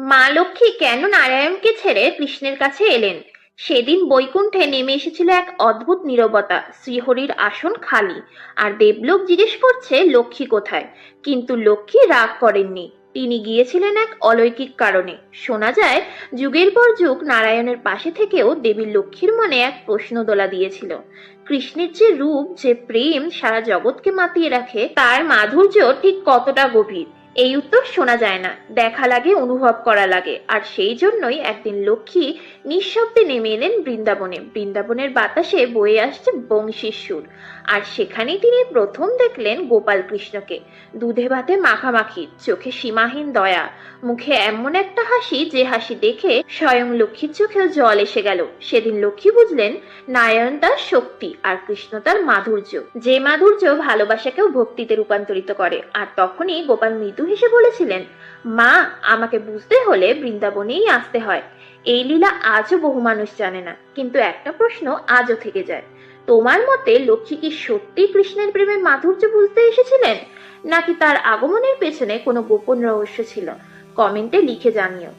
মা লক্ষ্মী কেন নারায়ণকে ছেড়ে কৃষ্ণের কাছে এলেন? সেদিন বৈকুণ্ঠে নেমে এসেছিল এক অদ্ভুত নীরবতা, শ্রীহরির আসন খালি। আর দেবলোক জিজ্ঞেস করছে, লক্ষ্মী কোথায়? কিন্তু লক্ষ্মী রাগ করেননি। তিনি গিয়েছিলেন এক অলৌকিক কারণে। শোনা যায়, যুগের পর যুগ নারায়ণের পাশে থেকেও দেবী লক্ষ্মীর মনে এক প্রশ্ন দোলা দিয়েছিল। কৃষ্ণের যে রূপ, যে প্রেম সারা জগৎকে মাতিয়ে রাখে, তার মাধুর্য ঠিক কতটা গভীর? এই উত্তর শোনা যায় না। দেখা লাগে, অনুভব করা লাগে। আর সেই জন্যই একদিন লক্ষ্মী নিঃশব্দে নেমে এলেন বৃন্দাবনে। বৃন্দাবনের বাতাসে বয়ে আসছে বংশীর সুর। আর সেখানেই তিনি প্রথম দেখলেন গোপাল কৃষ্ণকে দুধে ভাতে মাখামাখি, চোখে সীমাহীন দয়া, মুখে এমন একটা হাসি যে হাসি দেখে স্বয়ং লক্ষ্মীর চোখেও জল এসে গেল। সেদিন লক্ষ্মী বুঝলেন, নারায়ণ তার শক্তি আর কৃষ্ণ তার মাধুর্য। যে মাধুর্য ভালোবাসাকেও ভক্তিতে রূপান্তরিত করে। আর তখনই গোপাল মৃদু হেসে বলেছিলেন, মা, আমাকে বুঝতে হলে বৃন্দাবনেই আসতে হয়। এই লীলা আজও বহু মানুষ জানে না, কিন্তু একটা প্রশ্ন আজও থেকে যায়। তোমার মতে লক্ষ্মী কি সত্যি কৃষ্ণের প্রেমে মাধুর্য বুঝতে এসেছিলেন? নাকি তার আগমনের পেছনে কোনো গোপন রহস্য ছিল? কমেন্টে লিখে জানিও।